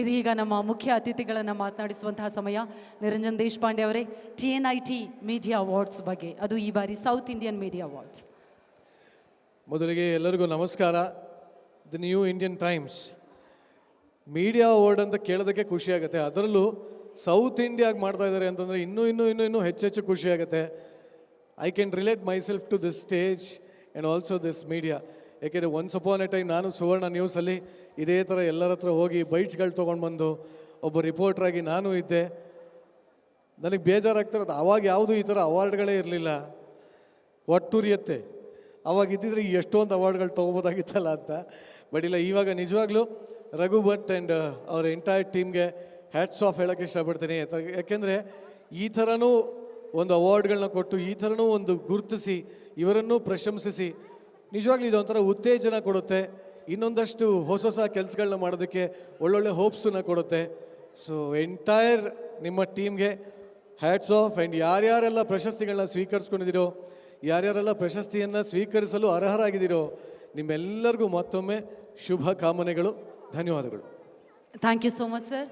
ಇದೀಗ ನಮ್ಮ ಮುಖ್ಯ ಅತಿಥಿಗಳನ್ನು ಮಾತನಾಡಿಸುವಂತಹ ಸಮಯ. ನಿರಂಜನ್ ದೇಶಪಾಂಡೆ ಅವರೇ T N I T media awards ಬಗ್ಗೆ. ಅದು ಈ ಬಾರಿ ಸೌತ್ ಇಂಡಿಯನ್ ಮೀಡಿಯಾ ಅವಾರ್ಡ್ಸ್ ಮೊದಲಿಗೆ ಎಲ್ಲರಿಗೂ ನಮಸ್ಕಾರ. The New Indian Times media award ಅಂತ ಕೇಳೋದಕ್ಕೆ ಖುಷಿಯಾಗುತ್ತೆ ಅದರಲ್ಲೂ ಸೌತ್ ಇಂಡಿಯಾಗೆ ಮಾಡ್ತಾ ಇದ್ದಾರೆ ಅಂತಂದರೆ ಇನ್ನೂ ಇನ್ನೂ ಇನ್ನೂ ಇನ್ನೂ ಹೆಚ್ಚೆಚ್ಚು ಖುಷಿಯಾಗುತ್ತೆ I can relate myself to this stage and also this media ಯಾಕೆಂದರೆ ಒನ್ಸ್ ಅಪಾನ್ ಎ ಟೈಮ್ ನಾನು ಸುವರ್ಣ ನ್ಯೂಸಲ್ಲಿ ಇದೇ ಥರ ಎಲ್ಲರ ಹತ್ರ ಹೋಗಿ ಬೈಟ್ಸ್ಗಳು ತೊಗೊಂಡು ಬಂದು ಒಬ್ಬ ರಿಪೋರ್ಟ್ರಾಗಿ ನಾನು ಇದ್ದೆ. ನನಗೆ ಬೇಜಾರಾಗ್ತಿರೋದು ಆವಾಗ ಯಾವುದು ಈ ಥರ ಅವಾರ್ಡ್ಗಳೇ ಇರಲಿಲ್ಲ. ಒಟ್ಟುರಿಯತ್ತೆ ಅವಾಗ ಇದ್ದಿದ್ರೆ ಎಷ್ಟೊಂದು ಅವಾರ್ಡ್ಗಳು ತೊಗೋಬೋದಾಗಿತ್ತಲ್ಲ ಅಂತ. ಬಟ್ ಇಲ್ಲ, ಇವಾಗ ನಿಜವಾಗ್ಲೂ ರಘು ಭಟ್ ಆ್ಯಂಡ್ ಅವ್ರ ಎಂಟೈರ್ ಟೀಮ್ಗೆ ಹ್ಯಾಟ್ಸ್ ಆಫ್ ಹೇಳೋಕ್ಕೆ ಇಷ್ಟಪಡ್ತೀನಿ. ಯಾಕೆಂದರೆ ಈ ಥರನೂ ಒಂದು ಅವಾರ್ಡ್ಗಳನ್ನ ಕೊಟ್ಟು ಈ ಥರನೂ ಒಂದು ಗುರುತಿಸಿ, ಇವರನ್ನು ಪ್ರಶಂಸಿಸಿ ನಿಜವಾಗ್ಲೂ ಇದೊಂಥರ ಉತ್ತೇಜನ ಕೊಡುತ್ತೆ. ಇನ್ನೊಂದಷ್ಟು ಹೊಸ ಹೊಸ ಕೆಲಸಗಳನ್ನ ಮಾಡೋದಕ್ಕೆ ಒಳ್ಳೊಳ್ಳೆ ಹೋಪ್ಸನ್ನು ಕೊಡುತ್ತೆ. ಸೊ ಎಂಟೈರ್ ನಿಮ್ಮ ಟೀಮ್ಗೆ ಹ್ಯಾಟ್ಸ್ ಆಫ್ ಆ್ಯಂಡ್ ಯಾರ್ಯಾರೆಲ್ಲ ಪ್ರಶಸ್ತಿಗಳನ್ನ ಸ್ವೀಕರಿಸ್ಕೊಂಡಿದ್ದೀರೋ, ಯಾರ್ಯಾರೆಲ್ಲ ಪ್ರಶಸ್ತಿಯನ್ನು ಸ್ವೀಕರಿಸಲು ಅರ್ಹರಾಗಿದ್ದೀರೋ, ನಿಮ್ಮೆಲ್ಲರಿಗೂ ಮತ್ತೊಮ್ಮೆ ಶುಭ ಕಾಮನೆಗಳು, ಧನ್ಯವಾದಗಳು. Thank you so much sir